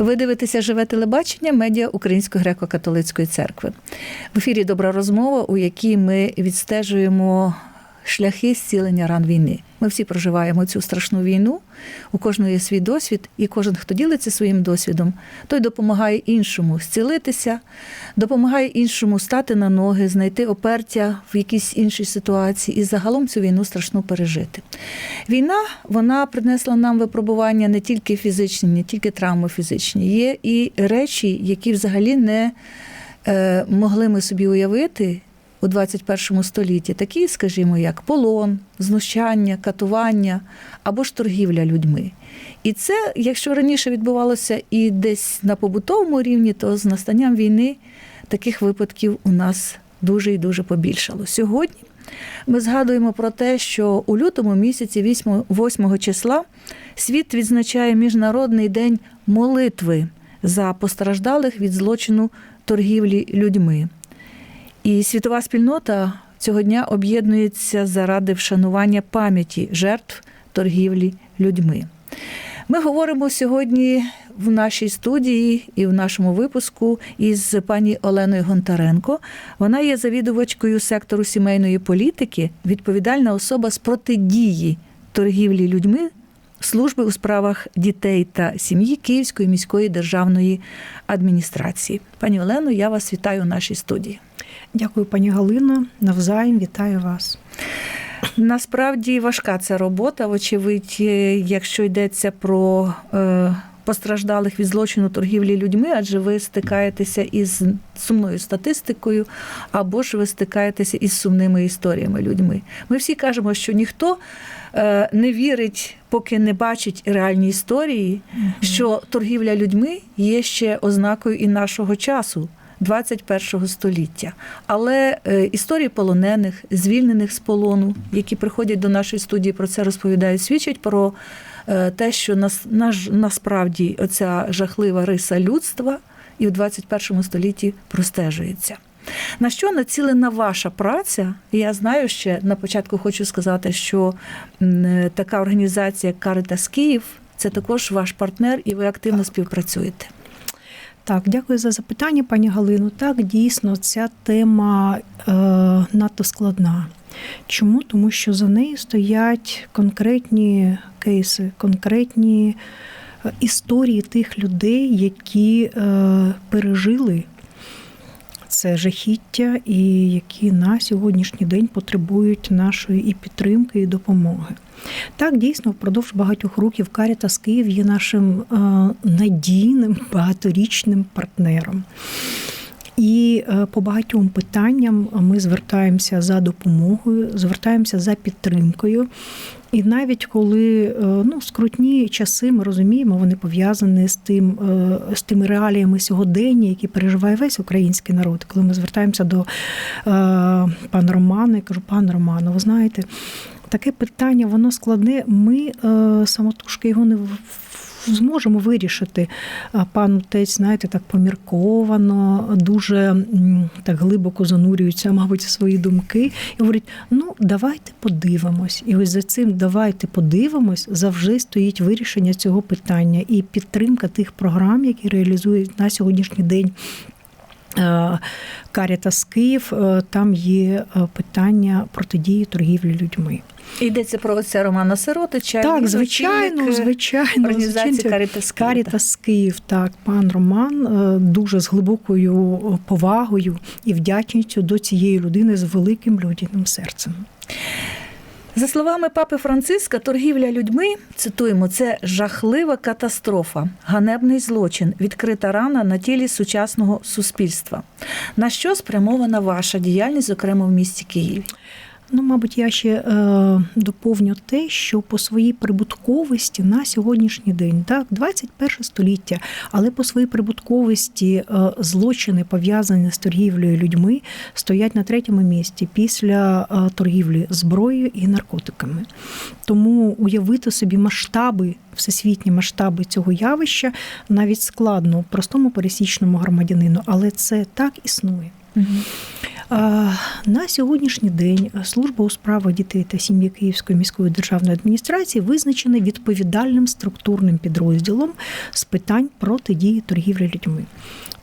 Ви дивитеся живе телебачення медіа Української греко-католицької церкви. В ефірі добра розмова, у якій ми відстежуємо шляхи зцілення ран війни. Ми всі проживаємо цю страшну війну. У кожного є свій досвід, і кожен, хто ділиться своїм досвідом, той допомагає іншому зцілитися, допомагає іншому стати на ноги, знайти опертя в якійсь іншій ситуації і загалом цю війну страшну пережити. Війна вона принесла нам випробування не тільки фізичні, не тільки травми фізичні. Є і речі, які взагалі не е, могли ми собі уявити у 21 столітті, такі, скажімо, як полон, знущання, катування або ж торгівля людьми. І це, якщо раніше відбувалося і десь на побутовому рівні, то з настанням війни таких випадків у нас дуже і дуже побільшало. Сьогодні ми згадуємо про те, що у лютому місяці, 8 8 числа, світ відзначає Міжнародний день молитви за постраждалих від злочину торгівлі людьми. І світова спільнота цього дня об'єднується заради вшанування пам'яті жертв торгівлі людьми. Ми говоримо сьогодні в нашій студії і в нашому випуску із пані Оленою Гонтаренко. Вона є завідувачкою сектору сімейної політики, відповідальна особа з протидії торгівлі людьми служби у справах дітей та сім'ї Київської міської державної адміністрації. Пані Олено, я вас вітаю у нашій студії. Дякую, пані Галино. Навзаєм вітаю вас. Насправді важка ця робота, вочевидь, якщо йдеться про е, постраждалих від злочину торгівлі людьми, адже ви стикаєтеся із сумною статистикою, або ж ви стикаєтеся із сумними історіями людьми. Ми всі кажемо, що ніхто е, не вірить, поки не бачить реальні історії, що торгівля людьми є ще ознакою і нашого часу. 21 століття. Але е, історії полонених, звільнених з полону, які приходять до нашої студії, про це розповідають, свідчать про е, те, що нас, наш, насправді оця жахлива риса людства і в 21 столітті простежується. На що націлена ваша праця? Я знаю ще на початку хочу сказати, що така організація як Caritas Київ це також ваш партнер, і ви активно співпрацюєте. Так, дякую за запитання, пані Галину. Так, дійсно, ця тема е, надто складна. Чому? Тому що за нею стоять конкретні кейси, конкретні е, історії тих людей, які е, пережили це жахіття, і які на сьогоднішній день потребують нашої і підтримки, і допомоги. Так, дійсно, впродовж багатьох років Карітас Київ є нашим е, надійним багаторічним партнером. І е, по багатьом питанням ми звертаємося за допомогою, звертаємося за підтримкою. І навіть коли е, ну, скрутні часи, ми розуміємо, вони пов'язані з тим, е, з тими реаліями сьогодення, які переживає весь український народ. Коли ми звертаємося до пана Романа, я кажу, пан Романо, ви знаєте, таке питання, воно складне. Ми самотужки його не зможемо вирішити. Пан отець, знаєте, так помірковано, дуже так глибоко занурюється, мабуть, свої думки, і говорить: ну, давайте подивимось. І ось за цим давайте подивимось, завжди стоїть вирішення цього питання і підтримка тих програм, які реалізують на сьогоднішній день. Карітас Київ, там є питання протидії торгівлі людьми. Йдеться про отця Романа Сиротича. Так, звичайно, звичайно. Організації Карітас Київ. Карітас Київ, так, пан Роман дуже з глибокою повагою і вдячністю до цієї людини з великим людяним серцем. За словами папи Франциска, торгівля людьми цитуємо, це жахлива катастрофа, ганебний злочин, відкрита рана на тілі сучасного суспільства. На що спрямована ваша діяльність, зокрема в місті Києві? Ну, мабуть, я ще е, доповню те, що по своїй прибутковості на сьогоднішній день, так, 21 століття, але по своїй прибутковості е, злочини пов'язані з торгівлею людьми стоять на третьому місці після е, торгівлі зброєю і наркотиками. Тому уявити собі масштаби, всесвітні масштаби цього явища навіть складно простому пересічному громадянину, але це так існує. А, На сьогоднішній день служба у справах дітей та сім'ї Київської міської державної адміністрації визначена відповідальним структурним підрозділом з питань протидії торгівлі людьми.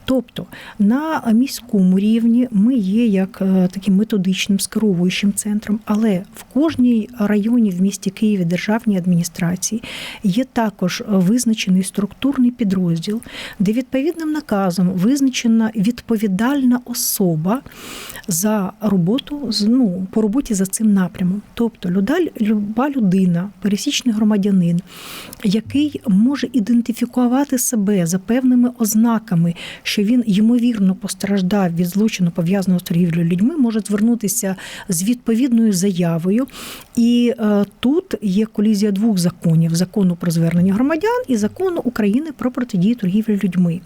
Тобто на міському рівні ми є як е, таким методичним скеровуючим центром, але в кожній районі в місті Києві державній адміністрації є також визначений структурний підрозділ, де відповідним наказом визначена відповідальна особа за роботу з- ну, по роботі за цим напрямом. Тобто люда- люба людина, пересічний громадянин, який може ідентифікувати себе за певними ознаками, що він ймовірно постраждав від злочину пов'язаного з торгівлею людьми, може звернутися з відповідною заявою. І е, тут є колізія двох законів: закону про звернення громадян і закону України про протидію торгівлі людьми.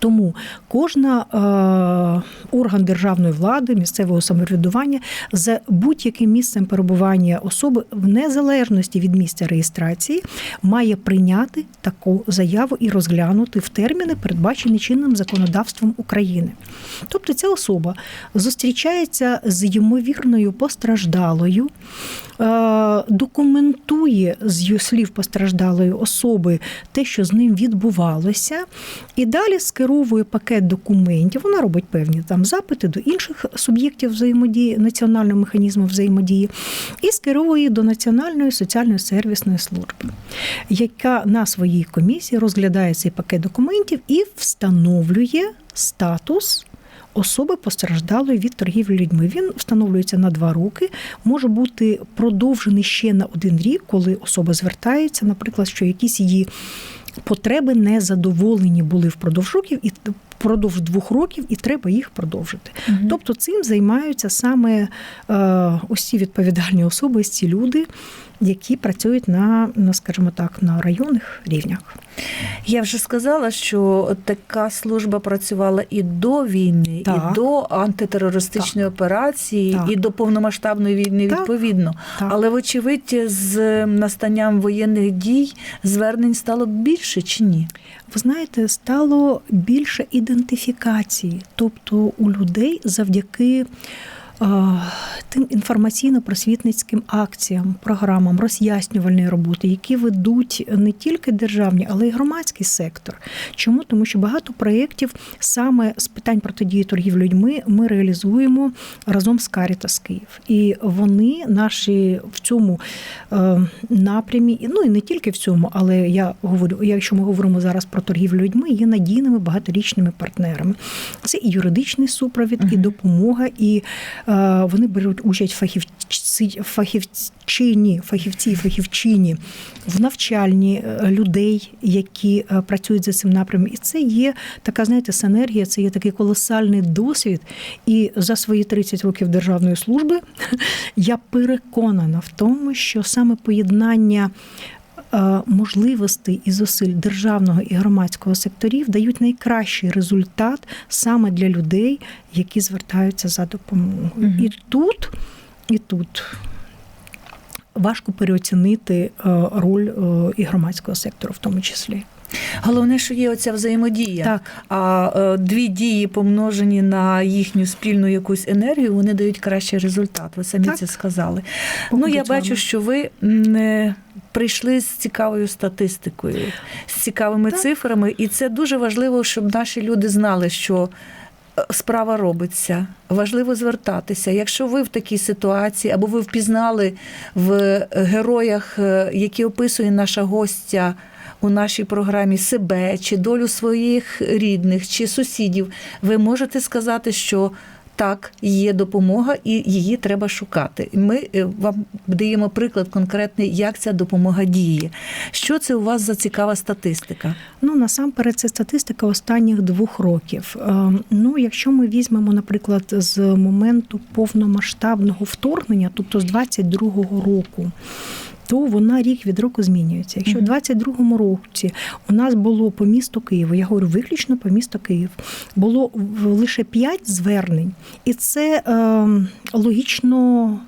Тому кожна е, орган державної влади, місцевого самоврядування за будь-яким місцем перебування особи в незалежності від місця реєстрації має прийняти таку заяву і розглянути в терміни, передбачені чинним законодавством України. Тобто ця особа зустрічається з ймовірною постраждалою, е, документує з слів постраждалої особи те, що з ним відбувалося, і далі скеровує пакет документів. Вона робить певні там запити до інших суб'єктів взаємодії, національного механізму взаємодії, і скеровує до Національної соціальної сервісної служби, яка на своїй комісії розглядає цей пакет документів і встановлює статус. Особи постраждалої від торгівлі людьми. Він встановлюється на два роки, може бути продовжений ще на один рік, коли особа звертається, наприклад, що якісь її потреби не задоволені були впродовж років і впродовж двох років, і треба їх продовжити. Угу. Тобто цим займаються саме е, ось ці відповідальні особи, ці люди, які працюють на, ну, скажімо так, на районних рівнях. Я вже сказала, що така служба працювала і до війни, Так. і до антитерористичної операції, Так. і до повномасштабної війни Так. відповідно. Так. Але, вочевидь, з настанням воєнних дій звернень стало більше чи ні? Ви знаєте, стало більше ідентифікації, тобто у людей завдяки. Тим інформаційно-просвітницьким акціям, програмам роз'яснювальної роботи, які ведуть не тільки державні, але й громадський сектор. Чому? Тому що багато проєктів саме з питань протидії торгівлі людьми ми реалізуємо разом з Caritas Київ. І вони наші в цьому е, напрямі, ну і не тільки в цьому, але я говорю, якщо ми говоримо зараз про торгівлю людьми, є надійними багаторічними партнерами. Це і юридичний супровід, і допомога, і е, вони беруть участь фахівці, фахівчині, фахівці, фахівчині в навчальні е, людей, які е, працюють за цим напрямом. І це є така, знаєте, синергія, це є такий колосальний досвід. І за свої 30 років державної служби я переконана в тому, що саме поєднання. Е, Можливостей і зусиль державного і громадського секторів дають найкращий результат саме для людей, які звертаються за допомогою. Мгм. І тут, і тут важко переоцінити е, роль е, і громадського сектору, в тому числі. Головне, що є оця взаємодія. Так. А дві дії, помножені на їхню спільну якусь енергію, вони дають кращий результат. Ви самі Так. це сказали. Ну, я бачу, що ви м, е, прийшли з цікавою статистикою, з цікавими Так. цифрами, і це дуже важливо, щоб наші люди знали, що. е, Справа робиться, важливо звертатися. Якщо ви в такій ситуації, або ви впізнали в е, героях, е, які описує наша гостя у нашій програмі себе чи долю своїх рідних чи сусідів, ви можете сказати, що так, є допомога, і її треба шукати. Ми е, вам даємо приклад конкретний, як ця допомога діє. Що це у вас за цікава статистика? Ну насамперед, це статистика останніх двох років. Е, Ну, якщо ми візьмемо, наприклад, з моменту повномасштабного вторгнення, тобто з 22-го року. То вона рік від року змінюється. Якщо в Мгм. 22-му році у нас було по місту Києву, я говорю виключно по місту Київ, було лише 5 звернень, і це е, логічно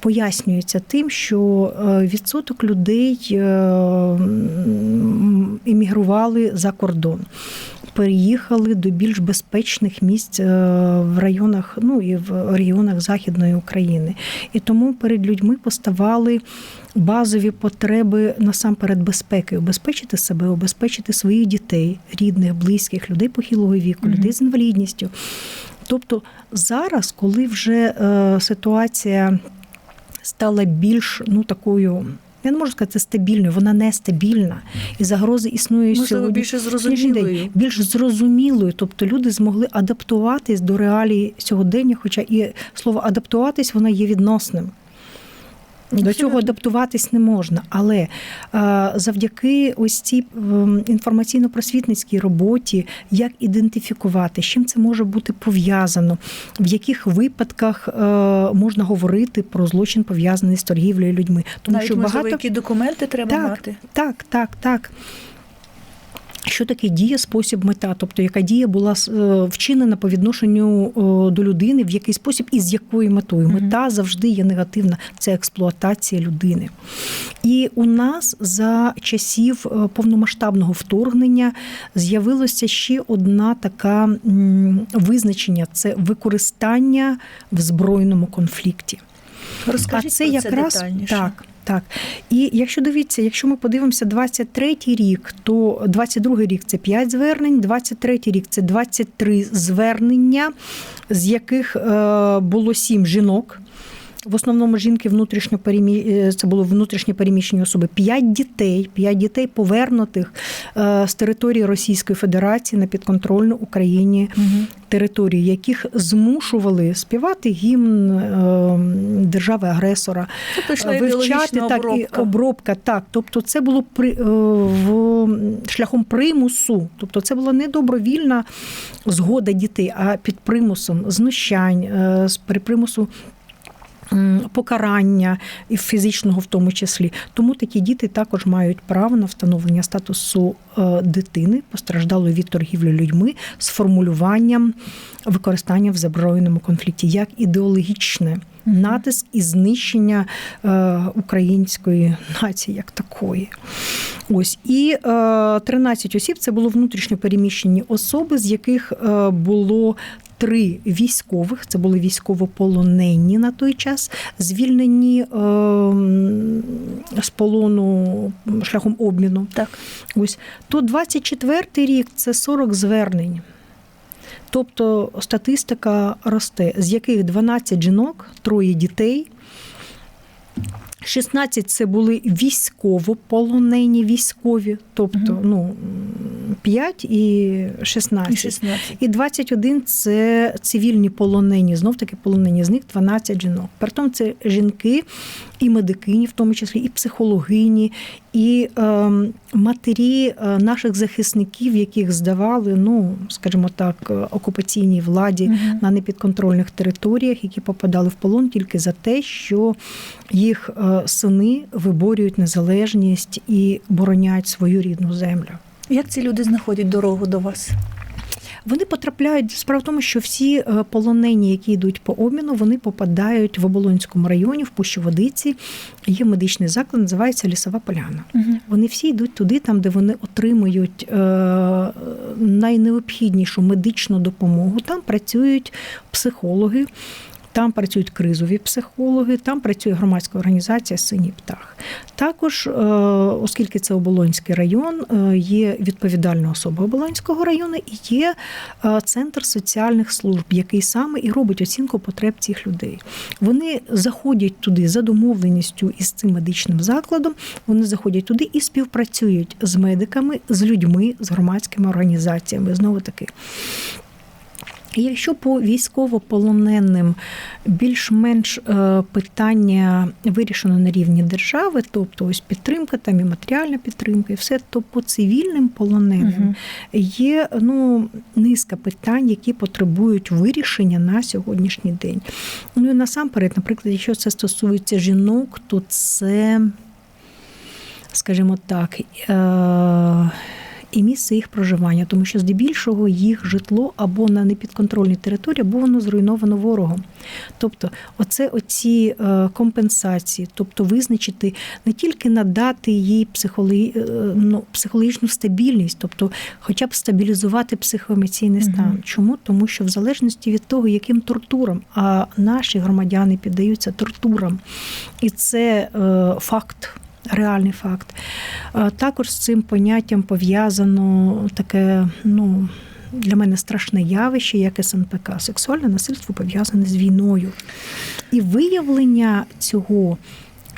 пояснюється тим, що е, відсоток людей е, м, іммігрували за кордон. переїхали до більш безпечних місць е, в районах, ну і в регіонах Західної України. І тому перед людьми поставали базові потреби насамперед безпеки, обезпечити себе, обезпечити своїх дітей, рідних, близьких, людей похилого віку, Мгм. людей з інвалідністю. Тобто зараз, коли вже е, ситуація стала більш ну такою. Я не можу сказати стабільною, вона нестабільна. І загрози існують Можливо, сьогодні. більше зрозумілою. Більш зрозумілою. Тобто люди змогли адаптуватись до реалій сьогодення, хоча і слово адаптуватись воно є відносним. До цього адаптуватись не можна, але е, завдяки ось цій ем, інформаційно-просвітницькій роботі, як ідентифікувати, з чим це може бути пов'язано, в яких випадках е, можна говорити про злочин пов'язаний з торгівлею людьми, тому Навіть, що можливо, багато які документи треба Так. мати. так, так, так. Що таке дія, спосіб, мета? Тобто, яка дія була е, вчинена по відношенню е, до людини, в який спосіб і з якою метою? Мета завжди є негативна, це експлуатація людини. І у нас за часів е, повномасштабного вторгнення з'явилося ще одна така визначення: це використання в збройному конфлікті. Розкажіть а це про якраз це детальніше. так. Так, і якщо дивіться, якщо ми подивимося 23-й рік, то 22-й рік це 5 звернень, 23-й рік це 23 звернення, з яких е, було 7 жінок. В основному жінки внутрішньо перемі... е, це було внутрішньо переміщені особи. П'ять дітей, п'ять дітей повернутих е, з території Російської Федерації на підконтрольну Україні Мгм. території, яких змушували співати гімн е, держави-агресора, Тобто вивчати так і обробка. обробка. Так, тобто це було при е, в шляхом примусу. Тобто це була не добровільна згода дітей, а під примусом знущань, е, при примусу. Покарання і фізичного в тому числі, тому такі діти також мають право на встановлення статусу е, дитини, постраждалої від торгівлі людьми з формулюванням використання в збройному конфлікті як ідеологічне натиск і знищення е, української нації як такої. Ось і е, 13 осіб це було внутрішньо переміщені особи, з яких е, було. Три військових, це були військовополонені на той час, звільнені е, з полону шляхом обміну. Так. Ось то 24 рік це 40 звернень. Тобто статистика росте, з яких 12 жінок, троє дітей. 16 це були військовополонені військові, тобто ну, 5 і І 16. 16. І 21 це цивільні полонені, знов таки полонені, з них 12 жінок. Притом це жінки і медикині, в тому числі, і психологині, і е, матері наших захисників, яких здавали, ну скажімо так, е, окупаційній владі Мгм. на непідконтрольних територіях, які попадали в полон тільки за те, що їх е, сини виборюють незалежність і боронять свою рідну землю. Як ці люди знаходять дорогу до вас? Вони потрапляють. Справа в тому, що всі е, полонені, які йдуть по обміну, вони попадають в Оболонському районі, в Пущоводиці. Є медичний заклад, називається Лісова Поляна. Мгм. Вони всі йдуть туди, там, де вони отримують е, найнеобхіднішу медичну допомогу. Там працюють психологи. Там працюють кризові психологи, там працює громадська організація Синій птах. Також, е, оскільки це Оболонський район, е, є відповідальна особа Оболонського району і є е, центр соціальних служб, який саме і робить оцінку потреб цих людей. Вони заходять туди за домовленістю із цим медичним закладом. Вони заходять туди і співпрацюють з медиками, з людьми, з громадськими організаціями. Знову таки. І Якщо по військовополоненим більш-менш е, питання вирішено на рівні держави, тобто ось підтримка, там і матеріальна підтримка, і все, то по цивільним полоненим є ну, низка питань, які потребують вирішення на сьогоднішній день. Ну і насамперед, наприклад, якщо це стосується жінок, то це, скажімо так, е- і місце їх проживання, тому що здебільшого їх житло або на непідконтрольній території, або воно зруйновано ворогом. Тобто, оце оці е, компенсації, тобто визначити не тільки надати їй психологі, е, ну, психологічну стабільність, тобто, хоча б стабілізувати психоемоційний стан. Мгм. Чому? Тому що в залежності від того, яким тортурам, а наші громадяни піддаються тортурам, і це е, факт. Реальний факт. Е, Також з цим поняттям пов'язано таке, ну, для мене страшне явище, як СНПК. Сексуальне насильство пов'язане з війною. І виявлення цього,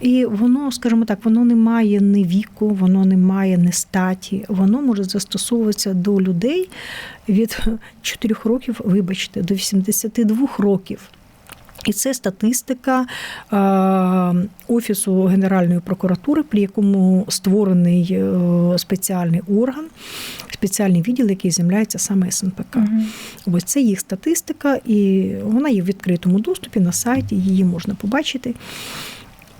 і воно, скажімо так, воно не має ні віку, воно не має ні статі, воно може застосовуватися до людей від 4 років, вибачте, до 82 років. І це статистика е, Офісу Генеральної прокуратури, при якому створений е, спеціальний орган, спеціальний відділ, який займається саме СНПК. Ось це їх статистика, і вона є в відкритому доступі на сайті, її можна побачити.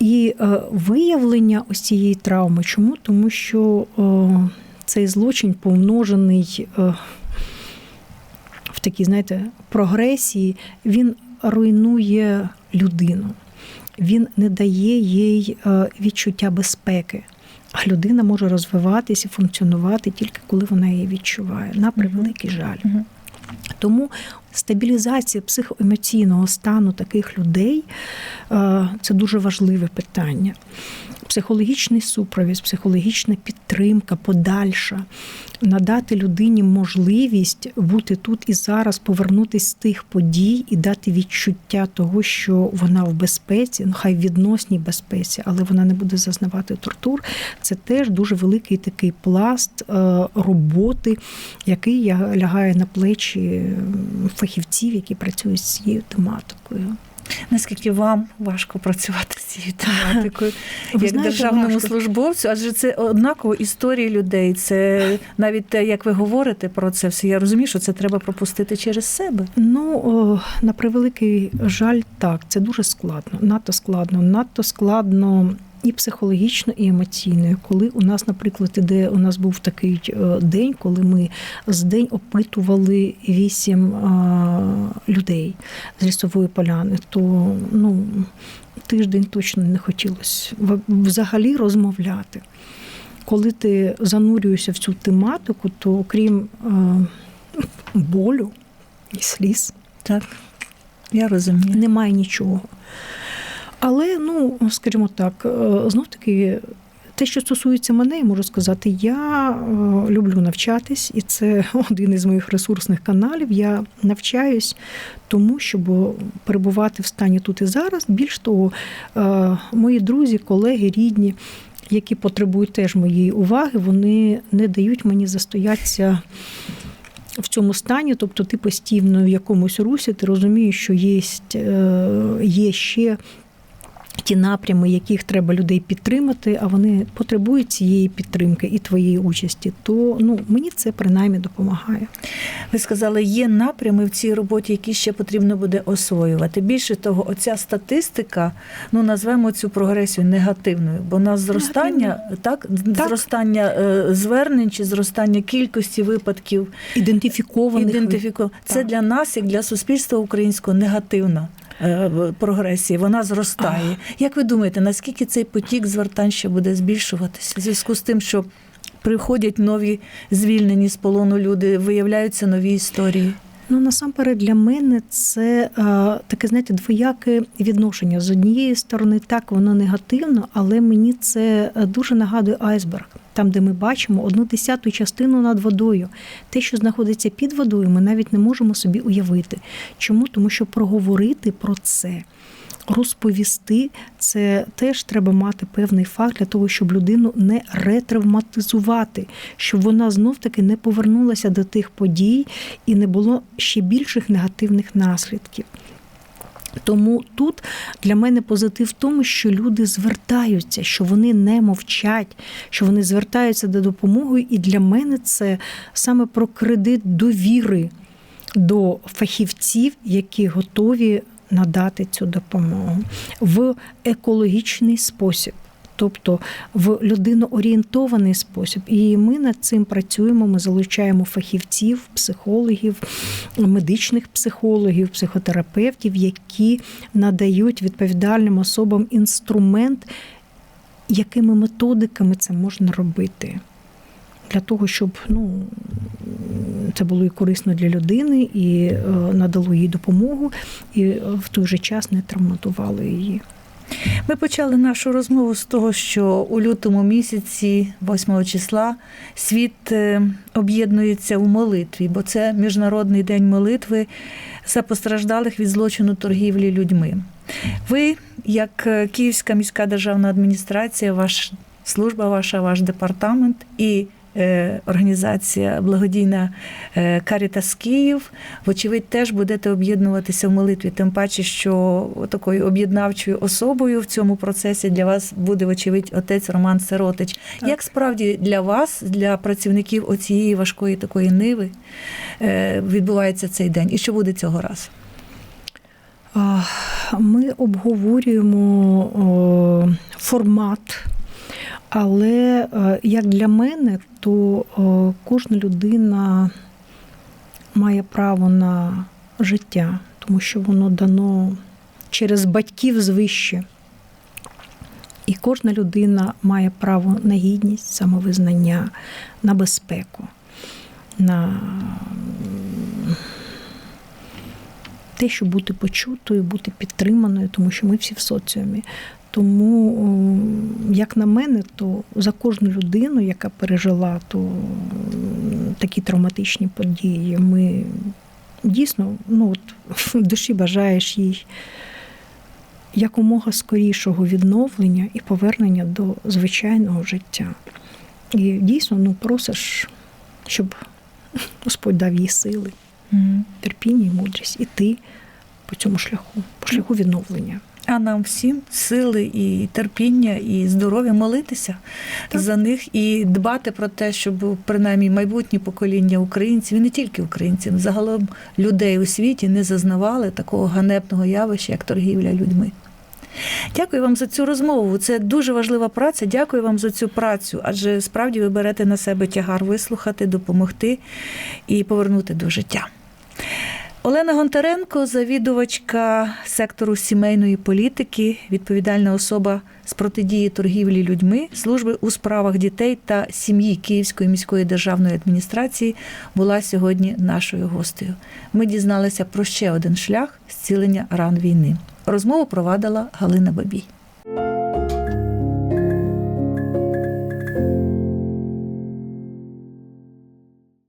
І е, виявлення ось цієї травми. Чому? Тому що цей злочин помножений в такій, знаєте, прогресії, він руйнує людину, він не дає їй е, відчуття безпеки. А людина може розвиватися і функціонувати тільки коли вона її відчуває. На превеликий жаль. Тому стабілізація психоемоційного стану таких людей е, це дуже важливе питання. Психологічний супровід, психологічна підтримка, подальша, надати людині можливість бути тут і зараз, повернутися з тих подій і дати відчуття того, що вона в безпеці, ну хай в відносній безпеці, але вона не буде зазнавати тортур. Це теж дуже великий такий пласт е, роботи, який лягає на плечі фахівців, які працюють з цією тематикою. Наскільки вам важко працювати з цією тематикою, як знаєте, державному важко. службовцю? Адже це однаково історії людей. Це навіть те, як ви говорите про це все. Я розумію, що це треба пропустити через себе. Ну, о, на превеликий жаль, так, це дуже складно, надто складно, надто складно. І психологічно, і емоційно. Коли у нас, наприклад, іде, у нас був такий е, день, коли ми з день опитували вісім людей з лісової поляни, то ну, тиждень точно не хотілося взагалі розмовляти. Коли ти занурюєшся в цю тематику, то окрім е, болю і сліз, Так, я розумію. немає нічого. Але, ну, скажімо так, знов таки, те, що стосується мене, я можу сказати, я е, люблю навчатись, і це один із моїх ресурсних каналів. Я навчаюсь тому, щоб перебувати в стані тут і зараз. Більш того, е, мої друзі, колеги, рідні, які потребують теж моєї уваги, вони не дають мені застоятися в цьому стані, тобто ти постійно в якомусь русі, ти розумієш, що є, є ще ті напрями, яких треба людей підтримати, а вони потребують цієї підтримки і твоєї участі, то ну мені це принаймні допомагає. Ви сказали, є напрями в цій роботі, які ще потрібно буде освоювати. Більше того, оця статистика, ну назвемо цю прогресію негативною, бо у нас зростання, так, Так. зростання е, звернень чи зростання кількості випадків Ідентифікованих ідентифіку. Це Так. для нас, як для суспільства українського, негативна. Е, Прогресії, вона зростає. Як ви думаєте, наскільки цей потік звертань ще буде збільшуватися в зв'язку з тим, що приходять нові звільнені з полону люди, виявляються нові історії? Ну насамперед для мене це е, таке, знаєте, двояке відношення. З однієї сторони, так воно негативно, але мені це е, дуже нагадує айсберг, там, де ми бачимо одну десяту частину над водою. Те, що знаходиться під водою, ми навіть не можемо собі уявити. Чому? Тому що проговорити про це. Розповісти це теж треба мати певний факт для того, щоб людину не ретравматизувати, щоб вона знов таки не повернулася до тих подій і не було ще більших негативних наслідків. Тому тут для мене позитив в тому, що люди звертаються, що вони не мовчать, що вони звертаються до допомоги, і для мене це саме про кредит довіри до фахівців, які готові надати цю допомогу в екологічний спосіб. Тобто в людиноорієнтований спосіб. І ми над цим працюємо. Ми залучаємо фахівців, психологів, медичних психологів, психотерапевтів, які надають відповідальним особам інструмент, якими методиками це можна робити. Для того, щоб ну, це було і корисно для людини, і е, надало їй допомогу, і е, в той же час не травматувало її. Ми почали нашу розмову з того, що у лютому місяці, 8 числа, світ е, об'єднується у молитві, бо це Міжнародний день молитви за постраждалих від злочину торгівлі людьми. Ви, як е, Київська міська державна адміністрація, ваш служба, ваша, ваш департамент і організація благодійна е, Карітас Київ, вочевидь, теж будете об'єднуватися в молитві. Тим паче, що такою об'єднавчою особою в цьому процесі для вас буде, вочевидь, отець Роман Сиротич. Так. Як справді для вас, для працівників оцієї важкої такої ниви, е, відбувається цей день? І що буде цього разу? Ми обговорюємо формат, але е, як для мене, то кожна людина має право на життя, тому що воно дано через батьків звище. І кожна людина має право на гідність, самовизнання, на безпеку, на те, щоб бути почутою, бути підтриманою, тому що ми всі в соціумі. Тому, як на мене, то за кожну людину, яка пережила то такі травматичні події, ми дійсно ну, от, в душі бажаєш їй якомога скорішого відновлення і повернення до звичайного життя. І дійсно ну, просиш, щоб Господь дав їй сили терпіння і мудрість іти по цьому шляху, по шляху відновлення. А нам всім сили і терпіння, і здоров'я молитися Так. за них і дбати про те, щоб принаймні майбутні покоління українців, і не тільки українців, загалом людей у світі не зазнавали такого ганебного явища, як торгівля людьми. Дякую вам за цю розмову. Це дуже важлива праця. Дякую вам за цю працю, адже справді ви берете на себе тягар вислухати, допомогти і повернути до життя. Олена Гонтаренко, завідувачка сектору сімейної політики, відповідальна особа з протидії торгівлі людьми, служби у справах дітей та сім'ї Київської міської державної адміністрації, була сьогодні нашою гостею. Ми дізналися про ще один шлях зцілення ран війни. Розмову провадила Галина Бабій.